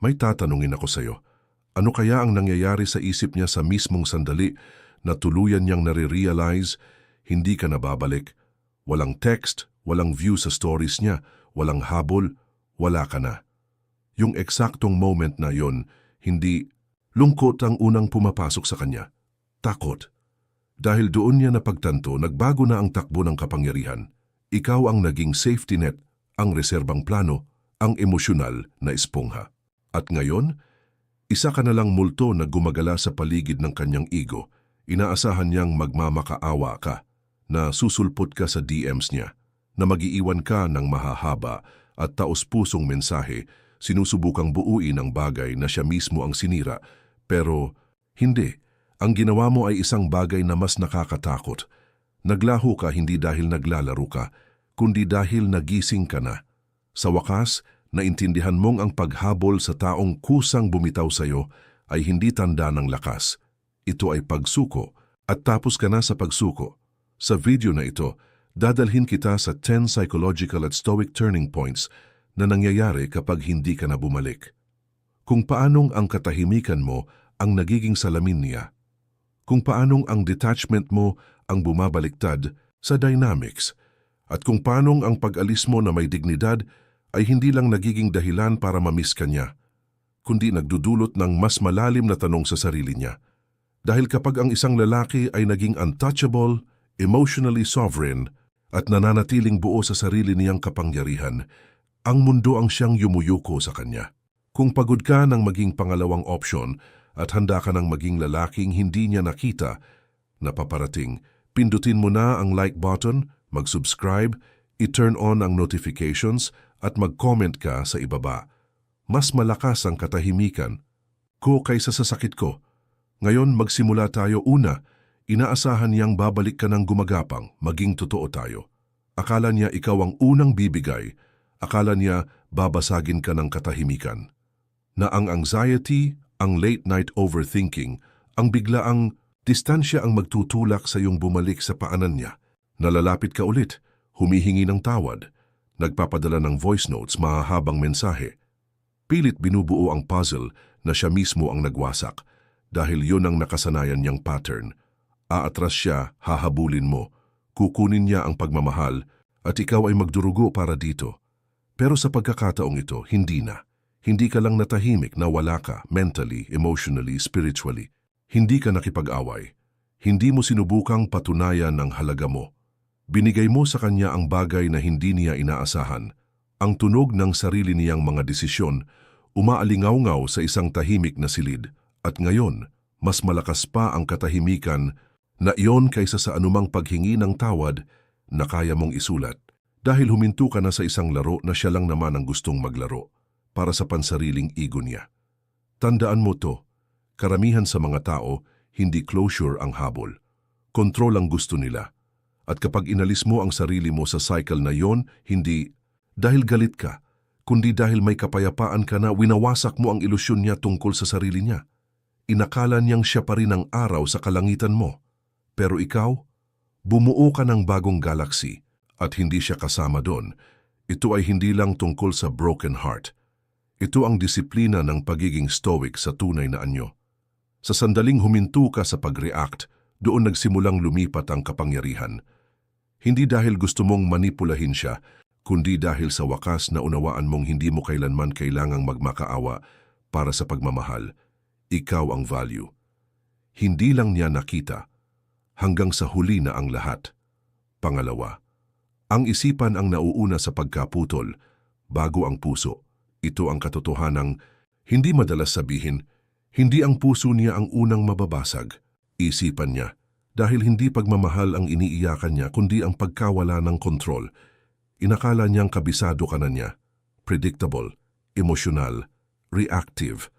May tatanungin ako sa'yo. Ano kaya ang nangyayari sa isip niya sa mismong sandali na tuluyan niyang nare-realize hindi ka nababalik? Walang text, walang view sa stories niya, walang habol, wala ka na. Yung eksaktong moment na yon, hindi lungkot ang unang pumapasok sa kanya. Takot. Dahil doon niya napagtanto, nagbago na ang takbo ng kapangyarihan. Ikaw ang naging safety net, ang reserbang plano, ang emosyonal na espongha. At ngayon, isa ka na lang multo na gumagala sa paligid ng kanyang ego. Inaasahan niyang magmamakaawa ka, na susulpot ka sa DMs niya, na magiiwan ka ng mahahaba at taos-pusong mensahe, sinusubukang buuin ang bagay na siya mismo ang sinira. Pero hindi, ang ginawa mo ay isang bagay na mas nakakatakot. Naglaho ka hindi dahil naglalaro ka, kundi dahil nagising ka na. Sa wakas, naintindihan mong ang paghabol sa taong kusang bumitaw sa iyo ay hindi tanda ng lakas. Ito ay pagsuko at tapos ka na sa pagsuko. Sa video na ito, dadalhin kita sa 10 psychological at stoic turning points na nangyayari kapag hindi ka na bumalik. Kung paanong ang katahimikan mo ang nagiging salamin niya. Kung paanong ang detachment mo ang bumabaliktad sa dynamics. At kung paanong ang pag-alis mo na may dignidad ay hindi lang nagiging dahilan para mamiss ka niya, kundi nagdudulot ng mas malalim na tanong sa sarili niya. Dahil kapag ang isang lalaki ay naging untouchable, emotionally sovereign, at nananatiling buo sa sarili niyang kapangyarihan, ang mundo ang siyang yumuyuko sa kanya. Kung pagod ka ng maging pangalawang option at handa ka ng maging lalaking hindi niya nakita na paparating, pindutin mo na ang like button, mag-subscribe, i-turn on ang notifications at mag-comment ka sa ibaba. Mas malakas ang katahimikan ko kaysa sa sakit ko. Ngayon magsimula tayo una, inaasahan niyang babalik ka ng gumagapang, maging totoo tayo. Akala niya ikaw ang unang bibigay, akala niya babasagin ka ng katahimikan. Na ang anxiety, ang late night overthinking, ang biglaang distansya ang magtutulak sa iyong bumalik sa paanan niya. Nalalapit ka ulit, humihingi ng tawad, nagpapadala ng voice notes, mahahabang mensahe. Pilit binubuo ang puzzle na siya mismo ang nagwasak dahil yon ang nakasanayan niyang pattern. Aatras siya, hahabulin mo, kukunin niya ang pagmamahal at ikaw ay magdurugo para dito. Pero sa pagkakataong ito, hindi na. Hindi ka lang natahimik na wala ka mentally, emotionally, spiritually. Hindi ka nakipag-away. Hindi mo sinubukang patunayan ng halaga mo. Binigay mo sa kanya ang bagay na hindi niya inaasahan. Ang tunog ng sarili niyang mga desisyon, umaalingaw-ngaw sa isang tahimik na silid. At ngayon, mas malakas pa ang katahimikan na iyon kaysa sa anumang paghingi ng tawad na kaya mong isulat. Dahil huminto ka na sa isang laro na siya lang naman ang gustong maglaro para sa pansariling ego niya. Tandaan mo to, karamihan sa mga tao, hindi closure ang habol. Kontrol ang gusto nila. At kapag inalis mo ang sarili mo sa cycle na yon, hindi dahil galit ka, kundi dahil may kapayapaan ka na winawasak mo ang ilusyon niya tungkol sa sarili niya. Inakala niyang siya pa rin ang araw sa kalangitan mo. Pero ikaw, bumuo ka ng bagong galaxy at hindi siya kasama doon. Ito ay hindi lang tungkol sa broken heart. Ito ang disiplina ng pagiging stoic sa tunay na anyo. Sa sandaling huminto ka sa pag-react, doon nagsimulang lumipat ang kapangyarihan. Hindi dahil gusto mong manipulahin siya, kundi dahil sa wakas na unawaan mong hindi mo kailanman kailangang magmakaawa para sa pagmamahal. Ikaw ang value. Hindi lang niya nakita, hanggang sa huli na ang lahat. Pangalawa, ang isipan ang nauuna sa pagkaputol, bago ang puso. Ito ang katotohanang hindi madalas sabihin, hindi ang puso niya ang unang mababasag. Isipan niya, dahil hindi pagmamahal ang iniiyakan niya kundi ang pagkawala ng kontrol. Inakala niyang kabisado ka na niya. Predictable, emosyonal, reactive.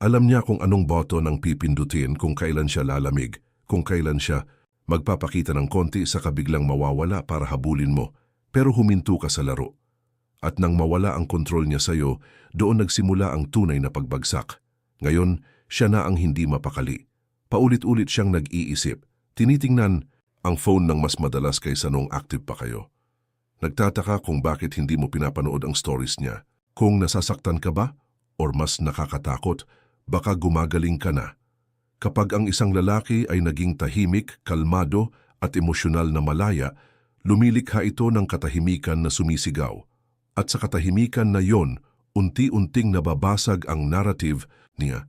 Alam niya kung anong boto ang pipindutin kung kailan siya lalamig, kung kailan siya magpapakita ng konti sa kabiglang mawawala para habulin mo, pero huminto ka sa laro. At nang mawala ang kontrol niya sa iyo, doon nagsimula ang tunay na pagbagsak. Ngayon, siya na ang hindi mapakali. Paulit-ulit siyang nag-iisip. Tinitingnan ang phone ng mas madalas kaysa nung active pa kayo. Nagtataka kung bakit hindi mo pinapanood ang stories niya. Kung nasasaktan ka ba? or mas nakakatakot, baka gumagaling ka na. Kapag ang isang lalaki ay naging tahimik, kalmado at emosyonal na malaya, lumilikha ito ng katahimikan na sumisigaw. At sa katahimikan na yon, unti-unting nababasag ang narrative niya.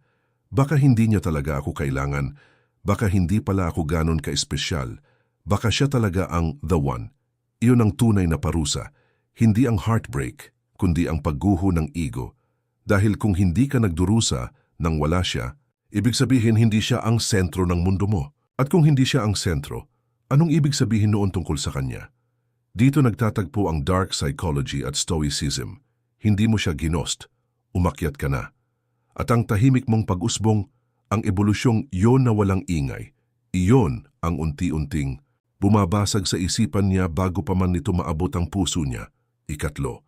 Baka hindi niya talaga ako kailangan, baka hindi pala ako ganon ka-espesyal, baka siya talaga ang the one. Iyon ang tunay na parusa, hindi ang heartbreak, kundi ang pagguho ng ego. Dahil kung hindi ka nagdurusa nang wala siya, ibig sabihin hindi siya ang sentro ng mundo mo. At kung hindi siya ang sentro, anong ibig sabihin noon tungkol sa kanya? Dito nagtatagpo ang dark psychology at stoicism. Hindi mo siya ginost, umakyat ka na. At ang tahimik mong pag-usbong, ang ebolusyong yon na walang ingay, iyon ang unti-unting bumabasag sa isipan niya bago pa man nito maabot ang puso niya. Ikatlo,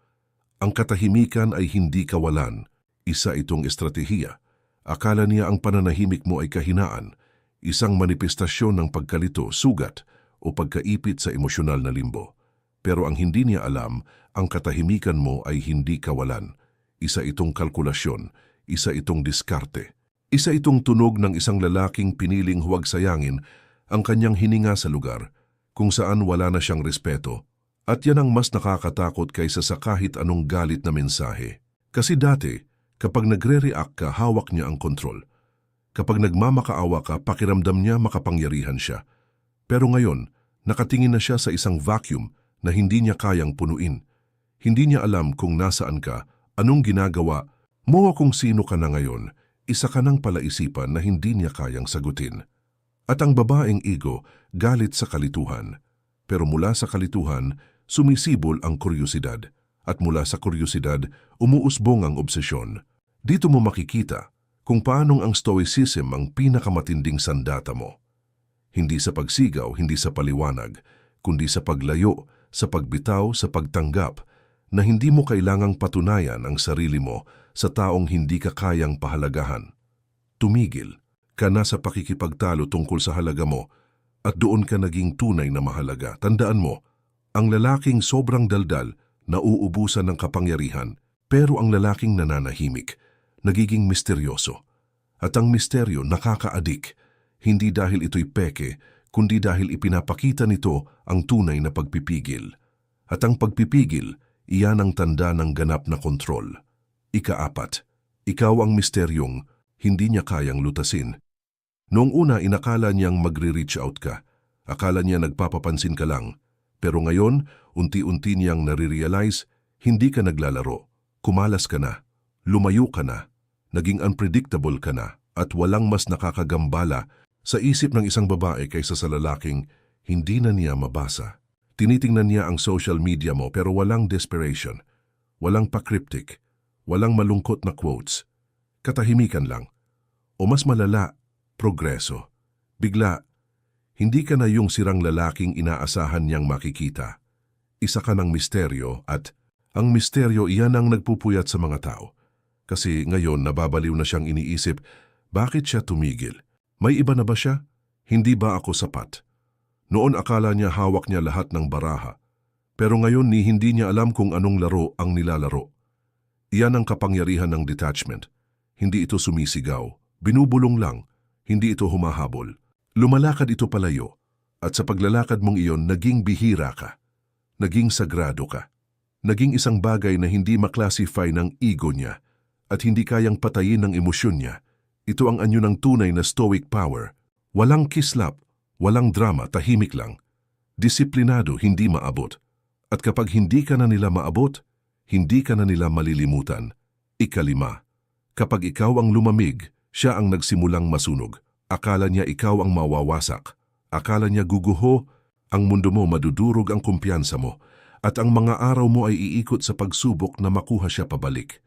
ang katahimikan ay hindi kawalan, isa itong estratehiya. Akala niya ang pananahimik mo ay kahinaan, isang manifestasyon ng pagkalito, sugat o pagkaipit sa emosyonal na limbo. Pero ang hindi niya alam, ang katahimikan mo ay hindi kawalan. Isa itong kalkulasyon, isa itong diskarte. Isa itong tunog ng isang lalaking piniling huwag sayangin ang kanyang hininga sa lugar kung saan wala na siyang respeto. At yan ang mas nakakatakot kaysa sa kahit anong galit na mensahe. Kasi dati, kapag nagre-react ka, hawak niya ang kontrol. Kapag nagmamakaawa ka, pakiramdam niya makapangyarihan siya. Pero ngayon, nakatingin na siya sa isang vacuum na hindi niya kayang punuin. Hindi niya alam kung nasaan ka, anong ginagawa, mo kung sino ka na ngayon, isa ka nang palaisipan na hindi niya kayang sagutin. At ang babaeng ego galit sa kalituhan. Pero mula sa kalituhan, sumisibol ang kuryosidad. At mula sa kuryosidad, umuusbong ang obsesyon. Dito mo makikita kung paanong ang stoicism ang pinakamatinding sandata mo. Hindi sa pagsigaw, hindi sa paliwanag, kundi sa paglayo, sa pagbitaw, sa pagtanggap, na hindi mo kailangang patunayan ang sarili mo sa taong hindi ka kayang pahalagahan. Tumigil ka na sa pakikipagtalo tungkol sa halaga mo at doon ka naging tunay na mahalaga. Tandaan mo, ang lalaking sobrang daldal, nauubusan ng kapangyarihan, pero ang lalaking nananahimik, nagiging misteryoso. At ang misteryo nakakaadik, hindi dahil ito'y peke, kundi dahil ipinapakita nito ang tunay na pagpipigil. At ang pagpipigil, iyan ang tanda ng ganap na kontrol. Ikaapat, ikaw ang misteryong hindi niya kayang lutasin. Noong una inakala niyang magre-reach out ka. Akala niya nagpapapansin ka lang. Pero ngayon, unti-unti niyang nare-realize, hindi ka naglalaro. Kumalas ka na. Lumayo ka na. Naging unpredictable ka na. At walang mas nakakagambala sa isip ng isang babae kaysa sa lalaking hindi na niya mabasa. Tinitingnan niya ang social media mo pero walang desperation. Walang pa-cryptic. Walang malungkot na quotes. Katahimikan lang. O mas malala, progreso. Bigla, hindi ka na yung sirang lalaking inaasahan niyang makikita. Isa ka ng misteryo at ang misteryo iyan ang nagpupuyat sa mga tao. Kasi ngayon nababaliw na siyang iniisip, bakit siya tumigil? May iba na ba siya? Hindi ba ako sapat? Noon akala niya hawak niya lahat ng baraha. Pero ngayon ni hindi niya alam kung anong laro ang nilalaro. Iyan ang kapangyarihan ng detachment. Hindi ito sumisigaw, binubulong lang, hindi ito humahabol. Lumalakad ito palayo, at sa paglalakad mong iyon naging bihira ka. Naging sagrado ka. Naging isang bagay na hindi maklasify ng ego niya at hindi kayang patayin ng emosyon niya. Ito ang anyo ng tunay na stoic power. Walang kislap, walang drama, tahimik lang. Disiplinado, hindi maabot. At kapag hindi ka na nila maabot, hindi ka na nila malilimutan. Ikalima, kapag ikaw ang lumamig, siya ang nagsimulang masunog. Akala niya ikaw ang mawawasak. Akala niya guguho, ang mundo mo madudurog ang kumpiyansa mo, at ang mga araw mo ay iikot sa pagsubok na makuha siya pabalik.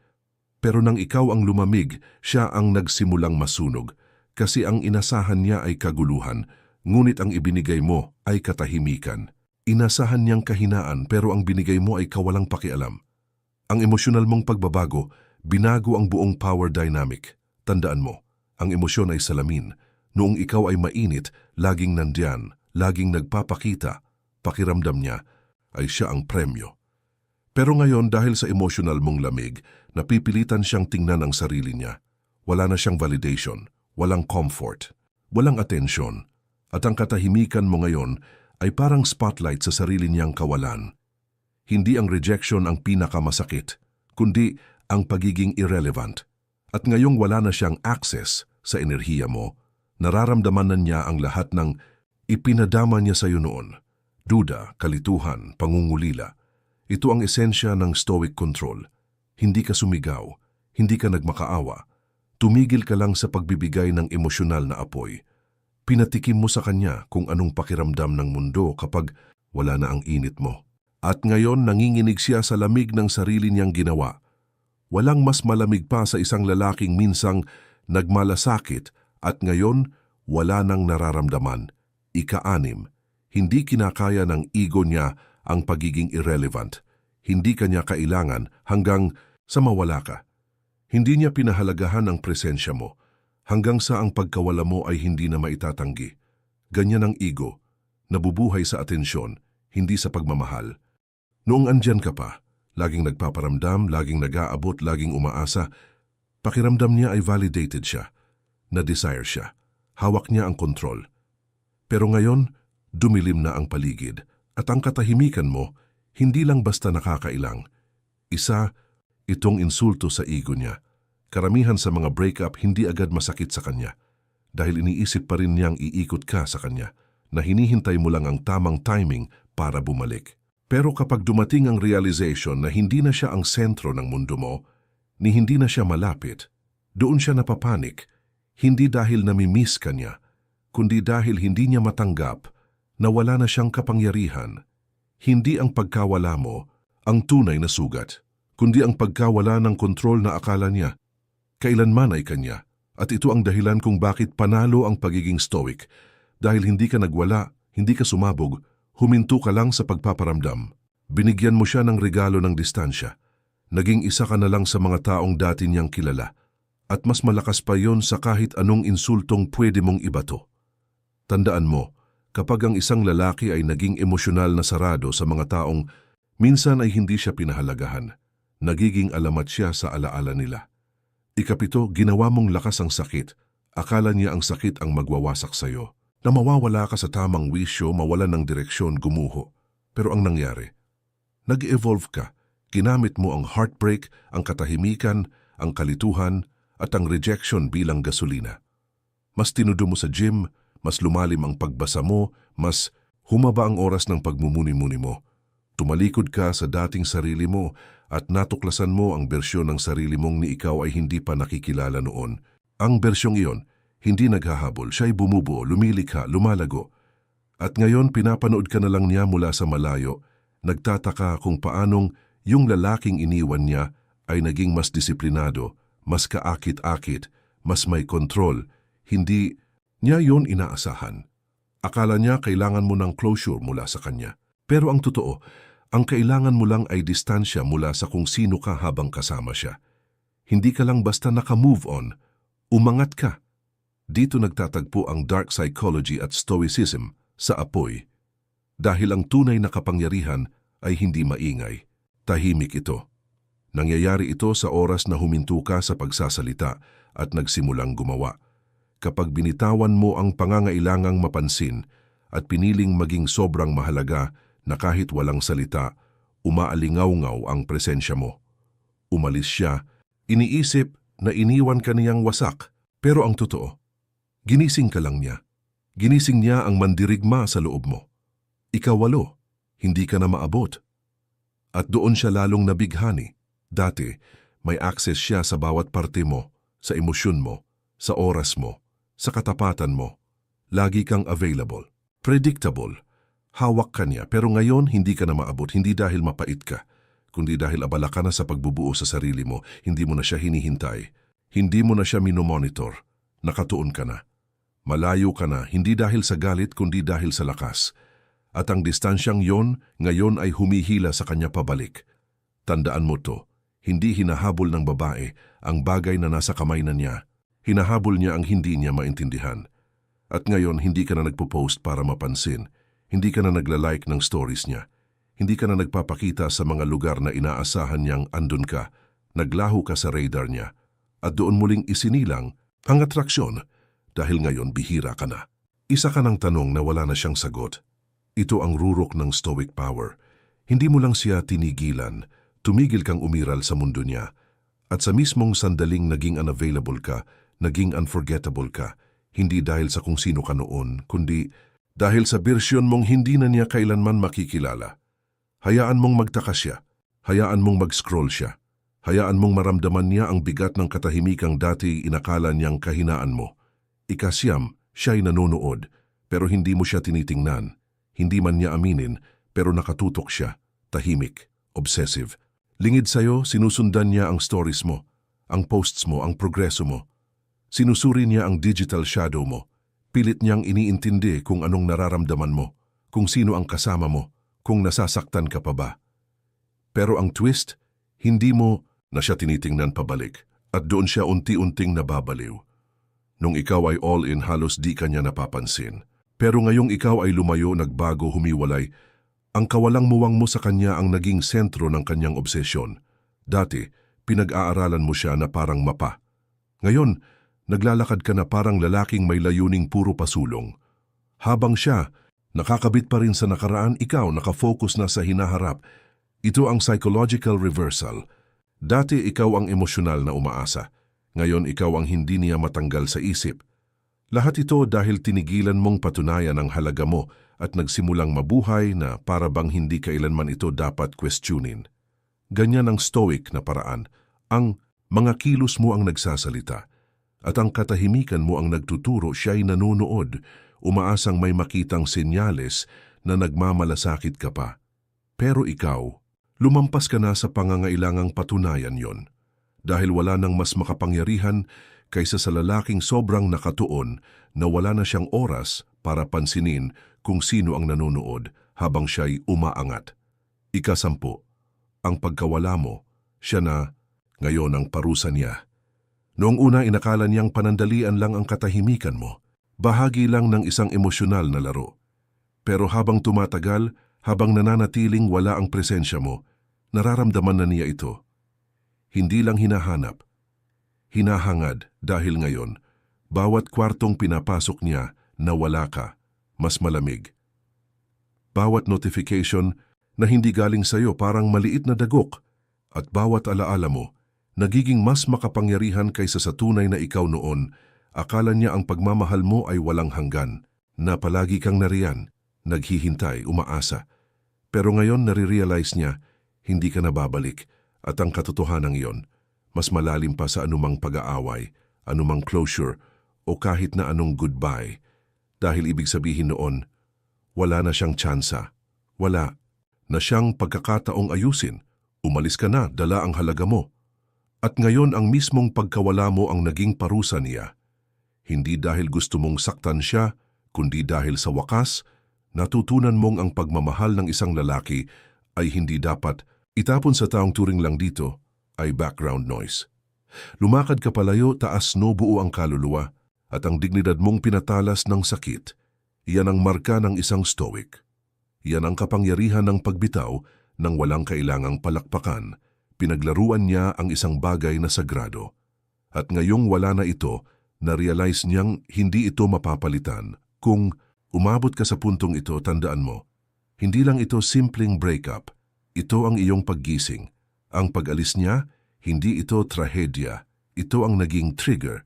Pero nang ikaw ang lumamig, siya ang nagsimulang masunog, kasi ang inasahan niya ay kaguluhan, ngunit ang ibinigay mo ay katahimikan. Inasahan niyang kahinaan pero ang binigay mo ay kawalang pakialam. Ang emosyonal mong pagbabago, binago ang buong power dynamic. Tandaan mo, ang emosyon ay salamin. Noong ikaw ay mainit, laging nandiyan, laging nagpapakita, pakiramdam niya, ay siya ang premyo. Pero ngayon dahil sa emotional mong lamig, napipilitan siyang tingnan ang sarili niya. Wala na siyang validation, walang comfort, walang atensyon. At ang katahimikan mo ngayon ay parang spotlight sa sarili niyang kawalan. Hindi ang rejection ang pinakamasakit, kundi ang pagiging irrelevant. At ngayong wala na siyang access sa enerhiya mo, nararamdaman na niya ang lahat ng ipinadama niya sa iyo noon. Duda, kalituhan, pangungulila. Ito ang esensya ng stoic control. Hindi ka sumigaw, hindi ka nagmakaawa. Tumigil ka lang sa pagbibigay ng emosyonal na apoy. Pinatikim mo sa kanya kung anong pakiramdam ng mundo kapag wala na ang init mo. At ngayon nanginginig siya sa lamig ng sarili niyang ginawa. Walang mas malamig pa sa isang lalaking minsang nagmalasakit at ngayon wala nang nararamdaman. Ika-anim, hindi kinakaya ng ego niya ang pagiging irrelevant. Hindi kanya kailangan hanggang sa mawala ka. Hindi niya pinahalagahan ang presensya mo hanggang sa ang pagkawala mo ay hindi na maitatanggi. Ganyan ang ego, nabubuhay sa atensyon, hindi sa pagmamahal. Noong andyan ka pa, laging nagpaparamdam, laging nag-aabot, laging umaasa, pakiramdam niya ay validated siya, na-desire siya, hawak niya ang kontrol. Pero ngayon, dumilim na ang paligid at ang katahimikan mo, hindi lang basta nakakailang. Isa, itong insulto sa ego niya. Karamihan sa mga breakup hindi agad masakit sa kanya dahil iniisip pa rin niyang iikot ka sa kanya na hinihintay mo lang ang tamang timing para bumalik. Pero kapag dumating ang realization na hindi na siya ang sentro ng mundo mo, ni hindi na siya malapit, doon siya napapanik, hindi dahil namimiss ka niya, kundi dahil hindi niya matanggap na wala na siyang kapangyarihan. Hindi ang pagkawala mo ang tunay na sugat, kundi ang pagkawala ng kontrol na akala niya. Kailanman ay kanya, at ito ang dahilan kung bakit panalo ang pagiging stoic. Dahil hindi ka nagwala, hindi ka sumabog, huminto ka lang sa pagpaparamdam. Binigyan mo siya ng regalo ng distansya. Naging isa ka na lang sa mga taong dati niyang kilala. At mas malakas pa yon sa kahit anong insultong pwede mong ibato. Tandaan mo, kapag ang isang lalaki ay naging emosyonal na sarado sa mga taong minsan ay hindi siya pinahalagahan, nagiging alamat siya sa alaala nila. Ikapito, ginawa mong lakas ang sakit. Akala niya ang sakit ang magwawasak sa iyo. Na mawawala ka sa tamang wisyo, mawalan ng direksyon, gumuho. Pero ang nangyari, nag-evolve ka. Ginamit mo ang heartbreak, ang katahimikan, ang kalituhan, at ang rejection bilang gasolina. Mas tinudo mo sa gym, mas lumalim ang pagbasa mo, mas humaba ang oras ng pagmumuni-muni mo. Tumalikod ka sa dating sarili mo at natuklasan mo ang bersyon ng sarili mong ni ikaw ay hindi pa nakikilala noon. Ang bersyong iyon, hindi naghahabol, siya'y bumubuo, lumilikha, lumalago. At ngayon pinapanood ka na lang niya mula sa malayo, nagtataka kung paanong yung lalaking iniwan niya ay naging mas disiplinado, mas kaakit-akit, mas may kontrol, hindi niya yon inaasahan. Akala niya kailangan mo ng closure mula sa kanya. Pero ang totoo, ang kailangan mo lang ay distansya mula sa kung sino ka habang kasama siya. Hindi ka lang basta naka-move on, umangat ka. Dito nagtatagpo ang dark psychology at stoicism sa apoy. Dahil ang tunay na kapangyarihan ay hindi maingay. Tahimik ito. Nangyayari ito sa oras na huminto ka sa pagsasalita at nagsimulang gumawa kapag binitawan mo ang pangangailangang mapansin at piniling maging sobrang mahalaga na kahit walang salita, umaalingaw-ngaw ang presensya mo. Umalis siya, iniisip na iniwan ka niyang wasak, pero ang totoo, ginising ka lang niya. Ginising niya ang mandirigma sa loob mo. Ikawalo, hindi ka na maabot. At doon siya lalong nabighani. Dati, may access siya sa bawat parte mo, sa emosyon mo, sa oras mo, sa katapatan mo. Lagi kang available. Predictable. Hawak ka niya pero ngayon hindi ka na maabot hindi dahil mapait ka, kundi dahil abala ka na sa pagbubuo sa sarili mo, hindi mo na siya hinihintay. Hindi mo na siya minomonitor. Nakatuon ka na. Malayo ka na hindi dahil sa galit kundi dahil sa lakas. At ang distansyang yon ngayon ay humihila sa kanya pabalik. Tandaan mo to, hindi hinahabol ng babae ang bagay na nasa kamay na niya Hinahabol niya ang hindi niya maintindihan. At ngayon hindi ka na nagpo-post para mapansin. Hindi ka na nagla-like ng stories niya. Hindi ka na nagpapakita sa mga lugar na inaasahan niyang andun ka. Naglaho ka sa radar niya. At doon muling isinilang ang atraksyon dahil ngayon bihira ka na. Isa ka ng tanong na wala na siyang sagot. Ito ang rurok ng stoic power. Hindi mo lang siya tinigilan, tumigil kang umiral sa mundo niya. At sa mismong sandaling naging unavailable ka, naging unforgettable ka, hindi dahil sa kung sino ka noon, kundi dahil sa bersyon mong hindi na niya kailanman makikilala. Hayaan mong magtaka siya, hayaan mong mag-scroll siya, hayaan mong maramdaman niya ang bigat ng katahimikang dati inakala niyang kahinaan mo. Ikasyam, siya'y nanonood, pero hindi mo siya tinitingnan. Hindi man niya aminin, pero nakatutok siya, tahimik, obsessive. Lingid sa'yo, sinusundan niya ang stories mo, ang posts mo, ang progreso mo. Sinusuri niya ang digital shadow mo. Pilit niyang iniintindi kung anong nararamdaman mo, kung sino ang kasama mo, kung nasasaktan ka pa ba. Pero ang twist, hindi mo na siya tinitingnan pabalik at doon siya unti-unting nababaliw. Nung ikaw ay all-in halos di kanya napapansin. Pero ngayong ikaw ay lumayo, nagbago, humiwalay, ang kawalang muwang mo sa kanya ang naging sentro ng kanyang obsesyon. Dati, pinag-aaralan mo siya na parang mapa. Ngayon, naglalakad ka na parang lalaking may layuning puro pasulong. Habang siya, nakakabit pa rin sa nakaraan, ikaw nakafocus na sa hinaharap. Ito ang psychological reversal. Dati ikaw ang emosyonal na umaasa. Ngayon ikaw ang hindi niya matanggal sa isip. Lahat ito dahil tinigilan mong patunayan ang halaga mo at nagsimulang mabuhay na para bang hindi kailanman ito dapat questionin. Ganyan ang stoic na paraan. Ang mga kilos mo ang nagsasalita at ang katahimikan mo ang nagtuturo siya'y nanonood, umaasang may makitang senyales na nagmamalasakit ka pa. Pero ikaw, lumampas ka na sa pangangailangang patunayan yon. Dahil wala nang mas makapangyarihan kaysa sa lalaking sobrang nakatuon na wala na siyang oras para pansinin kung sino ang nanonood habang siya'y umaangat. Ikasampu, ang pagkawala mo, siya na, ngayon ang parusa niya. Noong una inakala niyang panandalian lang ang katahimikan mo, bahagi lang ng isang emosyonal na laro. Pero habang tumatagal, habang nananatiling wala ang presensya mo, nararamdaman na niya ito. Hindi lang hinahanap, hinahangad dahil ngayon, bawat kwartong pinapasok niya na wala ka, mas malamig. Bawat notification na hindi galing sa'yo parang maliit na dagok at bawat alaala mo, nagiging mas makapangyarihan kaysa sa tunay na ikaw noon, akala niya ang pagmamahal mo ay walang hanggan, na palagi kang nariyan, naghihintay, umaasa. Pero ngayon nare-realize niya, hindi ka nababalik at ang katotohanan iyon, mas malalim pa sa anumang pag-aaway, anumang closure, o kahit na anong goodbye. Dahil ibig sabihin noon, wala na siyang tsansa. Wala na siyang pagkakataong ayusin. Umalis ka na, dala ang halaga mo. At ngayon ang mismong pagkawala mo ang naging parusa niya. Hindi dahil gusto mong saktan siya, kundi dahil sa wakas, natutunan mong ang pagmamahal ng isang lalaki ay hindi dapat itapon sa taong turing lang dito ay background noise. Lumakad ka palayo, taas no buo ang kaluluwa, at ang dignidad mong pinatalas ng sakit, iyan ang marka ng isang stoic. Yan ang kapangyarihan ng pagbitaw ng walang kailangang palakpakan. Pinaglaruan niya ang isang bagay na sagrado. At ngayong wala na ito, na-realize niyang hindi ito mapapalitan. Kung umabot ka sa puntong ito, tandaan mo, hindi lang ito simpleng breakup. Ito ang iyong paggising. Ang pag-alis niya, hindi ito trahedya. Ito ang naging trigger.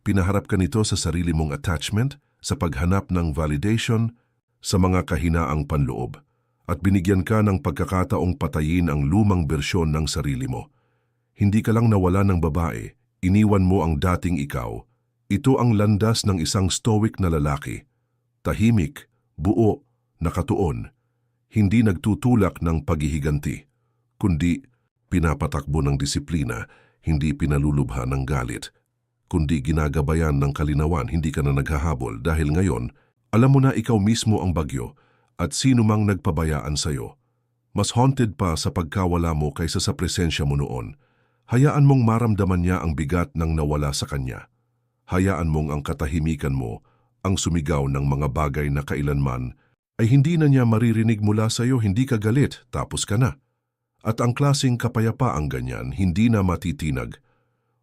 Pinaharap ka nito sa sarili mong attachment, sa paghanap ng validation, sa mga kahinaang panloob, at binigyan ka ng pagkakataong patayin ang lumang bersyon ng sarili mo. Hindi ka lang nawala ng babae, iniwan mo ang dating ikaw. Ito ang landas ng isang stoic na lalaki. Tahimik, buo, nakatuon, hindi nagtutulak ng paghihiganti, kundi pinapatakbo ng disiplina, hindi pinalulubha ng galit, kundi ginagabayan ng kalinawan, hindi ka na naghahabol dahil ngayon, alam mo na ikaw mismo ang bagyo at sino mang nagpabayaan sa'yo. Mas haunted pa sa pagkawala mo kaysa sa presensya mo noon. Hayaan mong maramdaman niya ang bigat ng nawala sa kanya. Hayaan mong ang katahimikan mo ang sumigaw ng mga bagay na kailanman ay hindi na niya maririnig mula sa iyo hindi ka galit, tapos ka na. At ang klasing kapayapaang ganyan hindi na matitinag.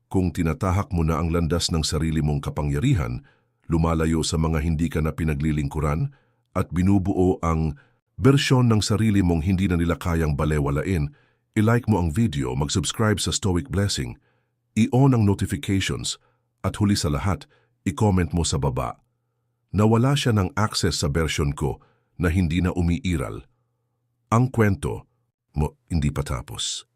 Kung tinatahak mo na ang landas ng sarili mong kapangyarihan, lumalayo sa mga hindi ka na pinaglilingkuran, at binubuo ang bersyon ng sarili mong hindi na nila kayang balewalain, i-like mo ang video, mag-subscribe sa Stoic Blessing, i-on ang notifications, at huli sa lahat, i-comment mo sa baba. Nawala siya ng access sa version ko na hindi na umiiral. Ang kwento mo hindi pa tapos.